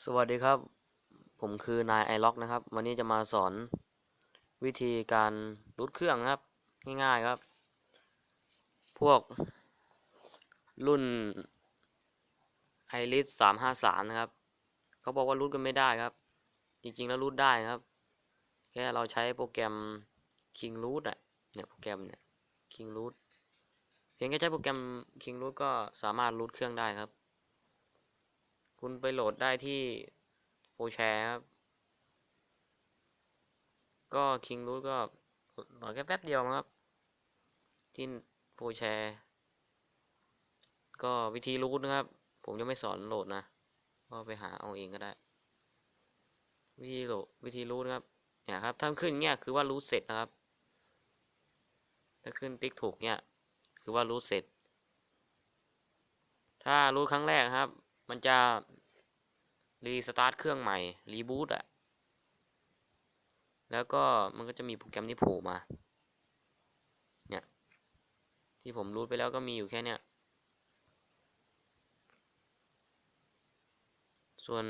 สวัสดีครับ ผมคือนายไอล็อกนะครับ วันนี้จะมาสอนวิธีการรูดเครื่องนะครับ ง่ายๆครับ พวกรุ่นไอริสสามห้าสามนะครับ เขาบอกว่ารูดกันไม่ได้ครับ จริงๆแล้วรูดได้ครับ แค่เราใช้โปรแกรม King Root อะ เนี่ยโปรแกรมเนี่ย King Root เพียงแค่ใช้โปรแกรม King Root ก็สามารถรูดเครื่องได้ครับ คุณไปโหลดได้ที่โปรแชร์ครับ ก็คิงรูทก็โหลดแค่แป๊บเดียวครับ ที่โปรแชร์ก็วิธีรูทนะครับ ผมจะไม่สอนโหลดนะก็ไปหาเอาเองก็ได้ วิธีโหลดวิธีรูทครับเนี่ยครับถ้าขึ้นเงี้ยคือว่ารูทเสร็จนะครับ ถ้าขึ้นติ๊กถูกเนี่ยคือว่ารูทเสร็จ ถ้ารูทครั้งแรกครับ มันจะ รีสตาร์ทเครื่องใหม่ รีบูตอะแล้วก็มันก็จะมีโปรแกรมที่โผล่มา เนี่ย ที่ผมรูทไปแล้วก็มีอยู่แค่เนี้ย ส่วน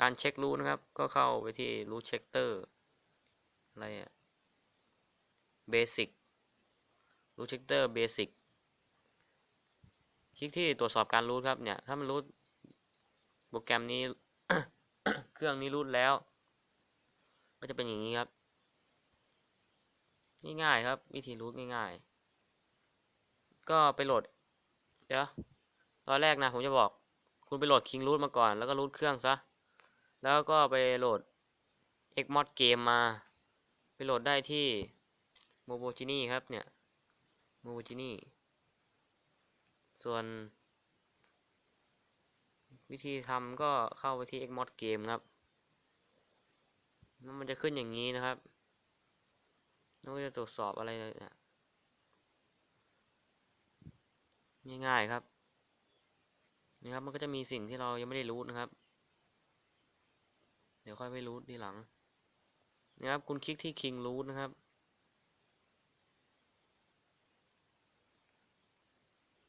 การเช็ครูทนะครับ ก็เข้าไปที่รูทเช็คเตอร์อะไรอะเบสิกรูทเช็คเตอร์เบสิกคลิกที่ตรวจสอบการรูทครับเนี่ย ถ้ามันรูท โปรแกรมนี้ เครื่องนี้รูดแล้ว ก็จะเป็นอย่างนี้ครับ ง่ายๆครับ วิธีรูดง่ายๆ ก็ไปโหลด เดี๋ยวตอนแรกนะผมจะบอก คุณไปโหลด King Root มาก่อน แล้วก็รูดเครื่องซะ แล้วก็ไปโหลด Xmod Game มา ไปโหลดได้ที่ Mobogini ครับเนี่ย Mobogini ส่วน วิธีทำก็เข้าไปที่ Xmod Game ครับแล้วมันจะขึ้นอย่างนี้นะครับแล้วก็จะตรวจสอบอะไรเนี่ยง่ายๆครับนี่ครับมันก็จะมีสิ่งที่เรายังไม่ได้รู้นะครับ เดี๋ยวค่อยไปรู้ทีหลังนี่ครับคุณคลิกที่ King Root นะครับ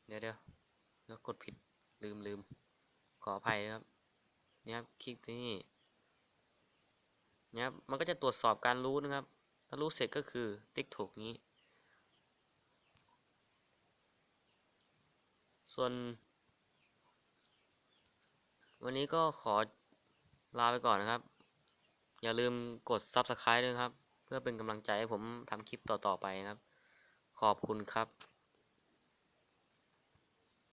เดี๋ยวเดี๋ยวแล้วกดผิดลืมลืม ขออภัยนะครับนี่ครับคลิกที่นี่นี่ครับมันก็จะตรวจสอบการรู้นะครับ ถ้ารู้เสร็จก็คือติ๊กถูกนี้ ส่วน วันนี้ก็ขอลาไปก่อนนะครับ อย่าลืมกด Subscribe ด้วยครับ เพื่อเป็นกำลังใจให้ผมทำคลิปต่อๆไปครับ ขอบคุณครับ